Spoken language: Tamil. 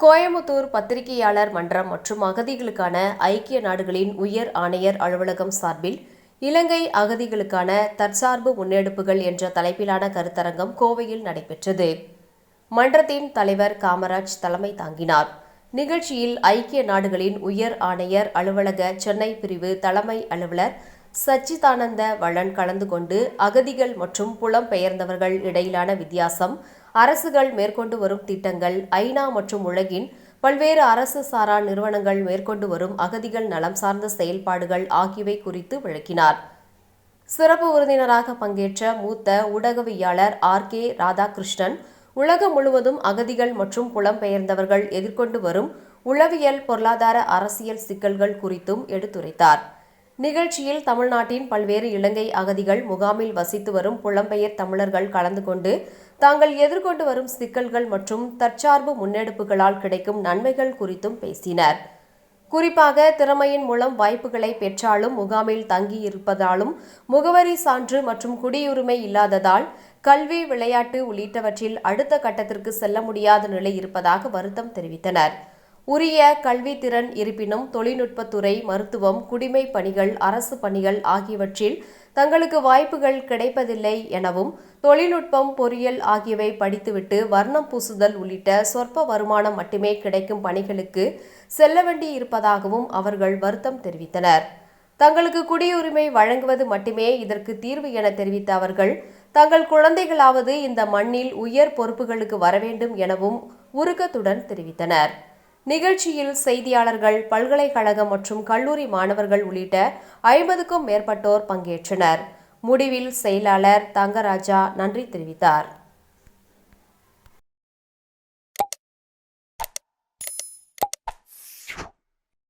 கோயம்புத்தூர் பத்திரிகையாளர் மன்றம் மற்றும் அகதிகளுக்கான ஐக்கிய நாடுகளின் உயர் ஆணையர் அலுவலகம் சார்பில் இலங்கை அகதிகளுக்கான தற்சார்பு முன்னெடுப்புகள் என்ற தலைப்பிலான கருத்தரங்கம் கோவையில் நடைபெற்றது. மன்றத்தின் தலைவர் காமராஜ் தலைமை தாங்கினார். நிகழ்ச்சியில் ஐக்கிய நாடுகளின் உயர் ஆணையர் அலுவலக சென்னை பிரிவு தலைமை அலுவலர் சச்சிதானந்த வளன் கலந்து கொண்டு அகதிகள் மற்றும் புலம்பெயர்ந்தவர்கள் இடையிலான வித்தியாசம் அரசுகள் மேற்கொண்டு வரும் திட்டங்கள் ஐநா மற்றும் உலகின் பல்வேறு அரசு சாரா நிறுவனங்கள் மேற்கொண்டு வரும் அகதிகள் நலம் சார்ந்த செயல்பாடுகள் ஆகியவை குறித்து விளக்கினார். சிறப்பு விருந்தினராக பங்கேற்ற மூத்த ஊடகவியாளர் ஆர். கே. ராதாகிருஷ்ணன் உலகம் முழுவதும் அகதிகள் மற்றும் புலம்பெயர்ந்தவர்கள் எதிர்கொண்டு வரும் உளவியல் பொருளாதார அரசியல் சிக்கல்கள் குறித்தும் எடுத்துரைத்தார். நிகழ்ச்சியில் தமிழ்நாட்டின் பல்வேறு இலங்கை அகதிகள் முகாமில் வசித்து வரும் புலம்பெயர் தமிழர்கள் கலந்து கொண்டு தாங்கள் எதிர்கொண்டு வரும் சிக்கல்கள் மற்றும் தற்சார்பு முன்னெடுப்புகளால் கிடைக்கும் நன்மைகள் குறித்தும் பேசினர். குறிப்பாக திறமையின் மூலம் வாய்ப்புகளை பெற்றாலும் முகாமில் தங்கியிருப்பதாலும் முகவரி சான்று மற்றும் குடியுரிமை இல்லாததால் கல்வி விளையாட்டு உள்ளிட்டவற்றில் அடுத்த கட்டத்திற்கு செல்ல முடியாத நிலை இருப்பதாக வருத்தம் தெரிவித்தனர். உரிய கல்வித்திறன் இருப்பினும் தொழில்நுட்பத்துறை மருத்துவம் குடிமை பணிகள் அரசு பணிகள் ஆகியவற்றில் தங்களுக்கு வாய்ப்புகள் கிடைப்பதில்லை எனவும் தொழில்நுட்பம் பொறியியல் ஆகியவை படித்துவிட்டு வர்ணம் பூசுதல் உள்ளிட்ட சொற்ப வருமானம் மட்டுமே கிடைக்கும் பணிகளுக்கு செல்ல வேண்டி இருப்பதாகவும் அவர்கள் வருத்தம் தெரிவித்தனர். தங்களுக்கு குடியுரிமை வழங்குவது மட்டுமே இதற்கு தீர்வு என தெரிவித்த அவர்கள் தங்கள் குழந்தைகளாவது இந்த மண்ணில் உயர் பொறுப்புகளுக்கு வரவேண்டும் எனவும் உருக்கத்துடன் தெரிவித்தனர். நிகழ்ச்சியில் செய்தியாளர்கள் பல்கலைக்கழகம் மற்றும் கல்லூரி மாணவர்கள் உள்ளிட்ட ஐம்பதுக்கும் மேற்பட்டோர் பங்கேற்றனர். முடிவில் செயலாளர் தங்கராஜா நன்றி தெரிவித்தார்.